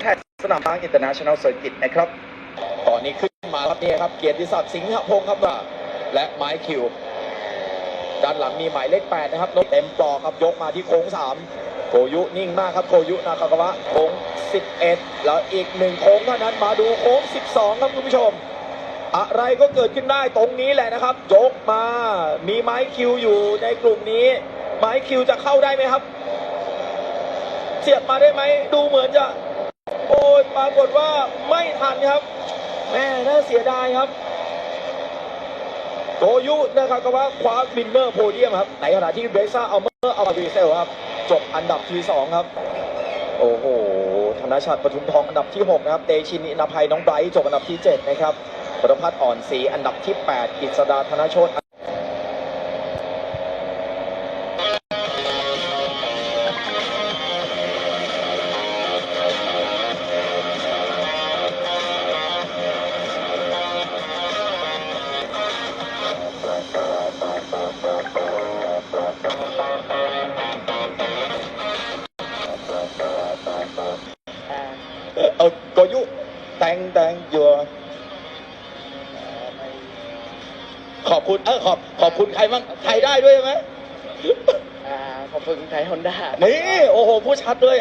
แพทย์สนามบางอินเตอร์เนชั่นแนลเซอร์กิตนะครับ ตอนนี้ขึ้นมาครับนี่ครับ เกียรติศักดิ์สิงห์พงศ์ครับว่าและไม้คิว ด้านหลังมีหมายเลข8นะครับรถเต็มปลอกครับยกมาที่โค้ง 3 โกยุนิ่งมากครับโกยุนากากาวะโค้ง 11 แล้วอีกหนึ่งโค้งเท่านั้นมาดูโค้ง 12 ครับคุณผู้ชม อะไรก็เกิดขึ้นได้ตรงนี้แหละนะครับยกมามีไม้คิวอยู่ในกลุ่มนี้ ไม้คิวจะเข้าได้ไหมครับ สียบมาได้ไหม ดูเหมือนจะ โอ้ยปรากฏว่าไม่ทันครับ แม่น่าเสียดายครับโกยุนะครับก็ว่าคว้าวินเนอร์โพเดียมครับในขณะที่เบซ่าเอาเมอร์เอามาดีเซลครับ จบอันดับที่ 2 ครับ โอ้โหธนชัดปทุมทองอันดับที่ 6 นะครับ เตชินอินภัยน้องไบรท์จบอันดับที่ 7 นะครับปรพัฒน์อ่อนศรีอันดับที่ 8 กิษดาธนโชต เออโกยุแตงแตงยัวขอบคุณเออขอบขอบคุณใครบ้างใครได้ด้วยไหมอ่าขอบคุณไทยฮอนด้านี่ โอ้โห ผู้ชัดด้วย